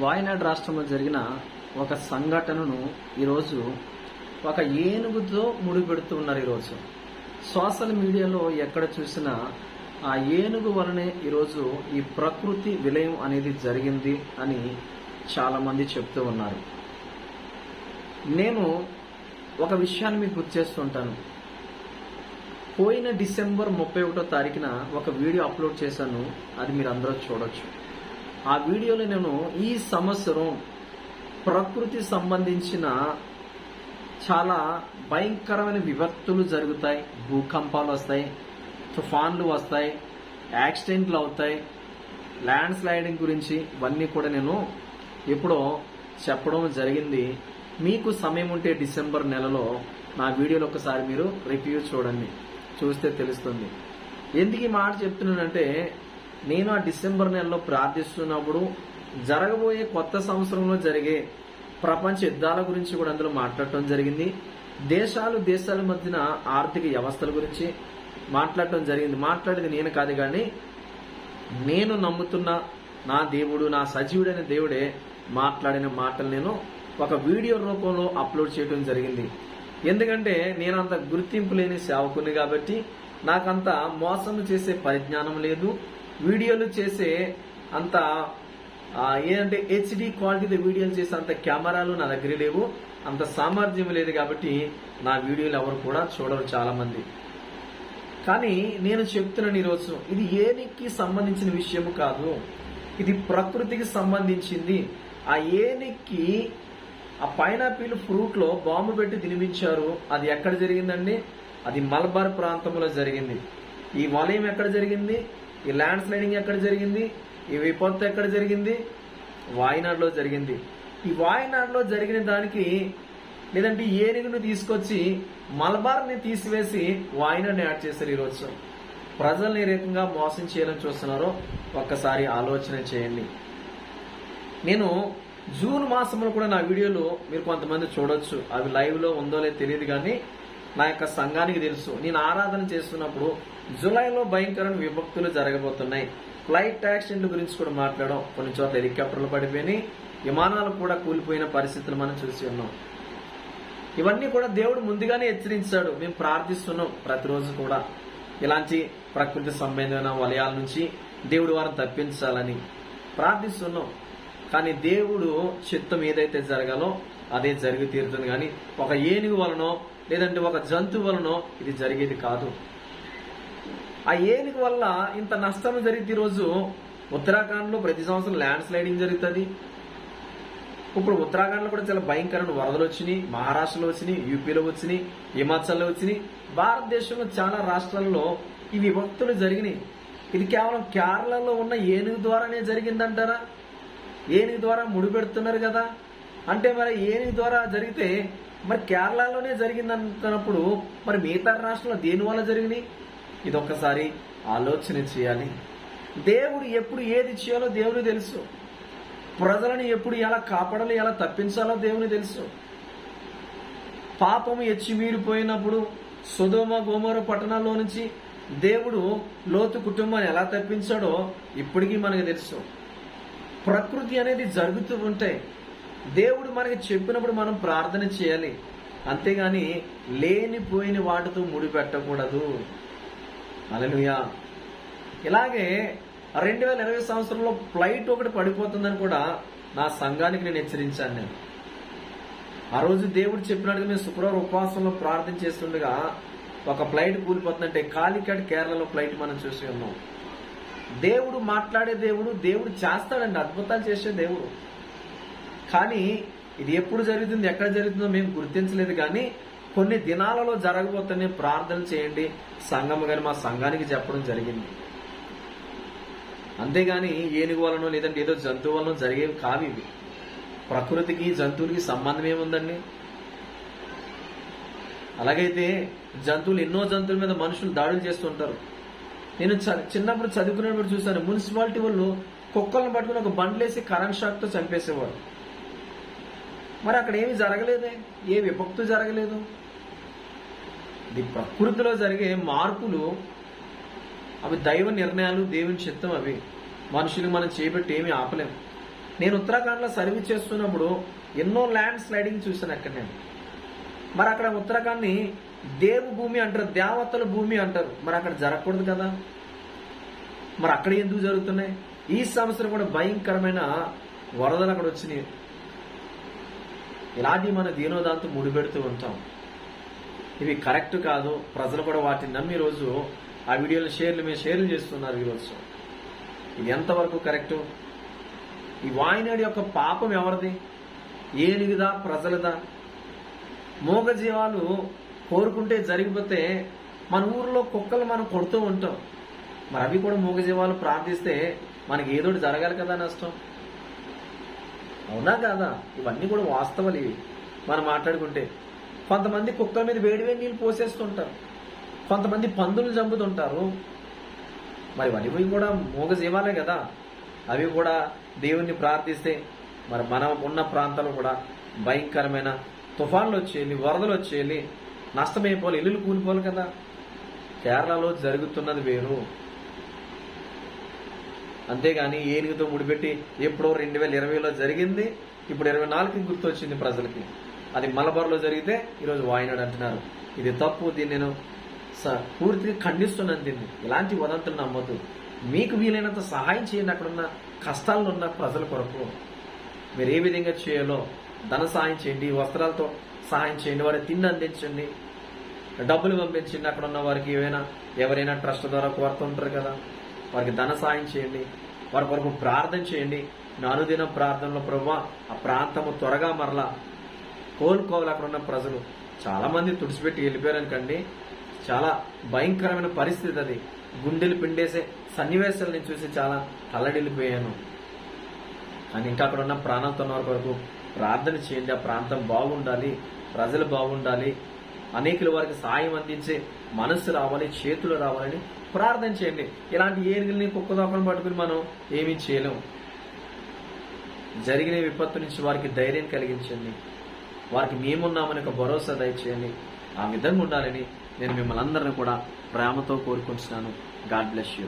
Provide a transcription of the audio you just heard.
వాయనాడ్ రాష్ట్రంలో జరిగిన ఒక సంఘటనను ఈరోజు ఒక ఏనుగుతో ముడిపెడుతూ ఉన్నారు ఈరోజు. సోషల్ మీడియాలో ఎక్కడ చూసినా ఆ ఏనుగు వలనే ఈరోజు ఈ ప్రకృతి విలయం అనేది జరిగింది అని చాలామంది చెప్తూ ఉన్నారు. నేను ఒక విషయాన్ని మీకు గుర్తు చేస్తుంటాను పోయిన డిసెంబర్ ముప్పై ఒకటో తారీఖున ఒక వీడియో అప్లోడ్ చేశాను. అది మీరు అందరూ చూడొచ్చు. ఆ వీడియోలో నేను ఈ సంవత్సరం ప్రకృతి సంబంధించిన చాలా భయంకరమైన విపత్తులు జరుగుతాయి. భూకంపాలు వస్తాయి తుఫాన్లు వస్తాయి యాక్సిడెంట్లు అవుతాయి. ల్యాండ్ స్లైడింగ్ గురించి ఇవన్నీ కూడా నేను ఎప్పుడో చెప్పడం జరిగింది. మీకు సమయం ఉంటే డిసెంబర్ నెలలో నా వీడియోలో ఒకసారి మీరు రివ్యూ చూడండి. చూస్తే తెలుస్తుంది. ఎందుకు ఈ మాట చెప్తున్నానంటే నేను ఆ డిసెంబర్ నెలలో ప్రార్థిస్తున్నప్పుడు జరగబోయే కొత్త సంవత్సరంలో జరిగే ప్రపంచ యుద్ధాల గురించి కూడా అందులో మాట్లాడటం జరిగింది. దేశాలు దేశాల మధ్యన ఆర్థిక వ్యవస్థల గురించి మాట్లాడటం జరిగింది. మాట్లాడేది నేను కాదు కానీ నేను నమ్ముతున్న నా దేవుడు నా సజీవుడైన దేవుడే మాట్లాడిన మాటలు నేను ఒక వీడియో రూపంలో అప్లోడ్ చేయడం జరిగింది. ఎందుకంటే నేను అంత గుర్తింపు లేని సేవకుని కాబట్టి నాకంత మోసం చేసే పరిజ్ఞానం లేదు. వీడియోలు చేసే అంత ఏంటంటే హెచ్డి క్వాలిటీతో వీడియోలు చేసే అంత కెమెరాలు నా దగ్గర లేవు. అంత సామర్థ్యం లేదు కాబట్టి నా వీడియోలు ఎవరు కూడా చూడరు చాలా మంది కానీ నేను చెప్తున్నాను ఈరోజు ఇది ఏనికి సంబంధించిన విషయము కాదు. ఇది ప్రకృతికి సంబంధించింది. ఆ ఏనికి ఆ పైనాపిల్ ఫ్రూట్లో బాంబు పెట్టి తినిపించారు. అది ఎక్కడ జరిగిందండి? అది మలబార్ ప్రాంతంలో జరిగింది. ఈ వలయం ఎక్కడ జరిగింది? ఈ ల్యాండ్ స్లైడింగ్ ఎక్కడ జరిగింది? ఈ విపత్తు ఎక్కడ జరిగింది? వాయినాడులో జరిగింది. ఈ వాయినాడులో జరిగిన దానికి లేదంటే ఈ ఏనుగును తీసుకొచ్చి మలబార్ని తీసివేసి వాయినాడ్ని యాడ్ చేశారు ఈరోజు ప్రజల్ని ఏ రకంగా మోసం చేయాలని చూస్తున్నారో ఒక్కసారి ఆలోచన చేయండి. నేను జూన్ మాసంలో కూడా నా వీడియోలు మీరు కొంతమంది చూడొచ్చు. అవి లైవ్లో ఉందో లేదో తెలియదు కానీ నా యొక్క సంఘానికి తెలుసు. నేను ఆరాధన చేస్తున్నప్పుడు జూలైలో భయంకరమైన విభక్తులు జరగబోతున్నాయి. ఫ్లైట్ యాక్సిడెంట్ గురించి కూడా మాట్లాడడం కొన్ని చోట్ల హెలికాప్టర్లు పడిపోయినాయి. విమానాలు కూడా కూలిపోయిన పరిస్థితులు మనం చూసి ఉన్నాం. ఇవన్నీ కూడా దేవుడు ముందుగానే హెచ్చరించాడు. మేము ప్రార్థిస్తున్నాం ప్రతిరోజు కూడా. ఇలాంటి ప్రకృతి సంబంధమైన వలయాల నుంచి దేవుడు వారిని తప్పించాలని ప్రార్థిస్తున్నాం. కానీ దేవుడు చిత్తం ఏదైతే జరగాలో అదే జరిగి తీరుతుంది. కానీ ఒక ఏనుగు వలనో లేదంటే ఒక జంతువు వలనో ఇది జరిగేది కాదు. ఆ ఏనుగు వల్ల ఇంత నష్టం జరిగింది ఈరోజు ఉత్తరాఖండ్లో ప్రతి సంవత్సరం ల్యాండ్ స్లైడింగ్ జరుగుతుంది. ఇప్పుడు ఉత్తరాఖండ్లో కూడా చాలా భయంకరమైన వరదలు వచ్చినాయి. మహారాష్ట్రలో వచ్చినాయి యూపీలో వచ్చినాయి హిమాచల్లో వచ్చినాయి. భారతదేశంలో చాలా రాష్ట్రాల్లో ఈ విభక్తులు జరిగినాయి. ఇది కేవలం కేరళలో ఉన్న ఏనుగు ద్వారానే జరిగిందంటారా? ఏనుగు ద్వారా ముడిపెడుతున్నారు కదా? అంటే మరి ఏనుగు ద్వారా జరిగితే మరి కేరళలోనే జరిగిందన్నప్పుడు మరి మిగతా రాష్ట్రంలో దేనివల్ల జరిగినాయి? ఇది ఒక్కసారి ఆలోచన చేయాలి. దేవుడు ఎప్పుడు ఏది చేయాలో దేవుని తెలుసు. ప్రజలను ఎప్పుడు ఎలా కాపాడాలో ఎలా తప్పించాలో దేవుని తెలుసు. పాపము ఎచ్చిమీరిపోయినప్పుడు సుధోమ గోమర పట్టణాల్లో నుంచి దేవుడు లోతు కుటుంబాన్ని ఎలా తప్పించాడో ఇప్పటికీ మనకు తెలుసు. ప్రకృతి అనేది జరుగుతూ ఉంటాయి దేవుడు మనకి చెప్పినప్పుడు మనం ప్రార్థన చేయాలి. అంతేగాని లేనిపోయిన వాటితో ముడిపెట్టకూడదు. అలనుయా ఇలాగే రెండు వేల ఇరవై సంవత్సరంలో ఫ్లైట్ ఒకటి పడిపోతుందని కూడా నా సంఘానికి నేను హెచ్చరించాను నేను. ఆ రోజు దేవుడు చెప్పినట్టుగా మేము శుక్రవారం ఉపవాసంలో ప్రార్థన చేస్తుండగా ఒక ఫ్లైట్ కూలిపోతుందంటే కాలికట్ కేరళలో ఫ్లైట్ మనం చూసి ఉన్నాం. దేవుడు మాట్లాడే దేవుడు దేవుడు చేస్తాడండి అద్భుతాలు చేసే దేవుడు. కానీ ఇది ఎప్పుడు జరుగుతుంది ఎక్కడ జరుగుతుందో మేము గుర్తించలేదు కానీ కొన్ని దినాలలో జరగబోతేనే ప్రార్థన చేయండి. సంఘం కానీ మా సంఘానికి చెప్పడం జరిగింది. అంతేగాని ఏనుగు వలనో లేదంటే ఏదో జంతువు వలనో జరిగేవి కావు ఇవి. ప్రకృతికి జంతువులకి సంబంధం ఏముందండి? అలాగైతే జంతువులు ఎన్నో జంతువుల మీద మనుషులు దాడులు చేస్తుంటారు. నేను చ- చిన్నప్పుడు చదువుకునేప్పుడు చూశాను మున్సిపాలిటీ వాళ్ళు కుక్కలను పట్టుకుని ఒక బండ్లేసి కరెంట్ షాక్తో చంపేసేవారు. మరి అక్కడ ఏమి జరగలేదే? ఏ విభక్తు జరగలేదు? ఇది ప్రకృతిలో జరిగే మార్పులు అవి దైవ నిర్ణయాలు దేవుని చిత్తం అవి. మనుషులు మనం చేపట్టి ఏమీ ఆపలేము నేను ఉత్తరాఖండ్లో సర్వీస్ చేస్తున్నప్పుడు ఎన్నో ల్యాండ్ స్లైడింగ్ చూశాను అక్కడ నేను. మరి అక్కడ ఉత్తరాఖండ్ని దేవు భూమి అంటారు దేవతల భూమి అంటారు. మరి అక్కడ జరగకూడదు కదా? మరి అక్కడ ఎందుకు జరుగుతున్నాయి? ఈ సంవత్సరం కూడా భయంకరమైన వరదలు అక్కడ వచ్చినాయి. ఇలాంటి మన దీనోదాంతో ముడిపెడుతూ ఉంటాం. ఇవి కరెక్ట్ కాదు. ప్రజలు కూడా వాటిని నమ్మి రోజు ఆ వీడియోలు షేర్లు మేము షేర్లు చేస్తున్నారు ఈరోజు ఇది ఎంతవరకు కరెక్టు? ఈ వాయినాడి యొక్క పాపం ఎవరిది? ఏనుగుదా? ప్రజలదా? మూగజీవాలు కోరుకుంటే జరిగిపోతే మన ఊర్లో కుక్కలు మనం కొడుతూ ఉంటాం. మరి అవి కూడా మూగజీవాలు ప్రార్థిస్తే మనకి ఏదో జరగాలి కదా నష్టం? అవునా కాదా? ఇవన్నీ కూడా వాస్తవాలు ఇవి. మనం మాట్లాడుకుంటే కొంతమంది కుక్కల మీద వేడివేడి నీళ్ళు పోసేస్తుంటారు. కొంతమంది పందులు చంపుతుంటారు. మరి అవి కూడా మూగజీవాలే కదా. అవి కూడా దేవుణ్ణి ప్రార్థిస్తే మరి మనం ఉన్న ప్రాంతాలు కూడా భయంకరమైన తుఫాన్లు వచ్చేయాలి వరదలు వచ్చేయాలి నష్టమైపోవాలి ఇల్లులు కూలిపోవాలి కదా. కేరళలో జరుగుతున్నది వేరు. అంతేగాని ఏనుగుతో ముడిపెట్టి ఎప్పుడో రెండు వేల ఇరవైలో జరిగింది ఇప్పుడు ఇరవై నాలుగుకి గుర్తొచ్చింది ప్రజలకి. అది మలబార్లో జరిగితే ఈరోజు వాయినాడు అంటున్నారు. ఇది తప్పు దీన్ని నేను స- పూర్తిగా ఖండిస్తున్నాను దీన్ని. ఇలాంటి వదంతులు నమ్మొద్దు. మీకు వీలైనంత సహాయం చేయండి అక్కడున్న కష్టాల్లో ఉన్న ప్రజల కొరకు. మీరు ఏ విధంగా చేయాలో ధన సహాయం చేయండి వస్త్రాలతో సహాయం చేయండి వారికి తిండి అందించండి. డబ్బులు పంపించండి అక్కడ ఉన్న వారికి ఏవైనా ఎవరైనా ట్రస్ట్ ద్వారా కోరుతుంటారు కదా. వారికి ధన సాయం చేయండి వారి కొరకు ప్రార్థన చేయండి. నా అనుదిన ప్రార్థనలో ప్రభు ఆ ప్రాంతము త్వరగా మరలా కోలుకోవాలి అక్కడ ఉన్న ప్రజలు. చాలా మంది తుడిచిపెట్టి వెళ్ళిపోయారనుకండి చాలా భయంకరమైన పరిస్థితి అది. గుండెలు పిండేసే సన్నివేశాలను చూసి చాలా తల్లడిల్లిపోయాను. కానీ ఇంకా అక్కడ ఉన్న ప్రాణాలతో ఉన్న వారి ప్రార్థన చేయండి ఆ ప్రాంతం బాగుండాలి ప్రజలు బాగుండాలి అనేకుల వారికి సాయం అందించే మనస్సు రావాలి చేతులు రావాలని ప్రార్థన చేయండి. ఇలాంటి ఏనుగుల్ని కుక్క పట్టుకుని మనం ఏమీ చేయలేం. జరిగిన విపత్తు నుంచి వారికి ధైర్యం కలిగించండి. వారికి మేమున్నామని ఒక భరోసా దయచేయండి. ఆ విధంగా ఉండాలని నేను మిమ్మల్ని అందరిని కూడా ప్రేమతో కోరుకుంటున్నాను. God bless you.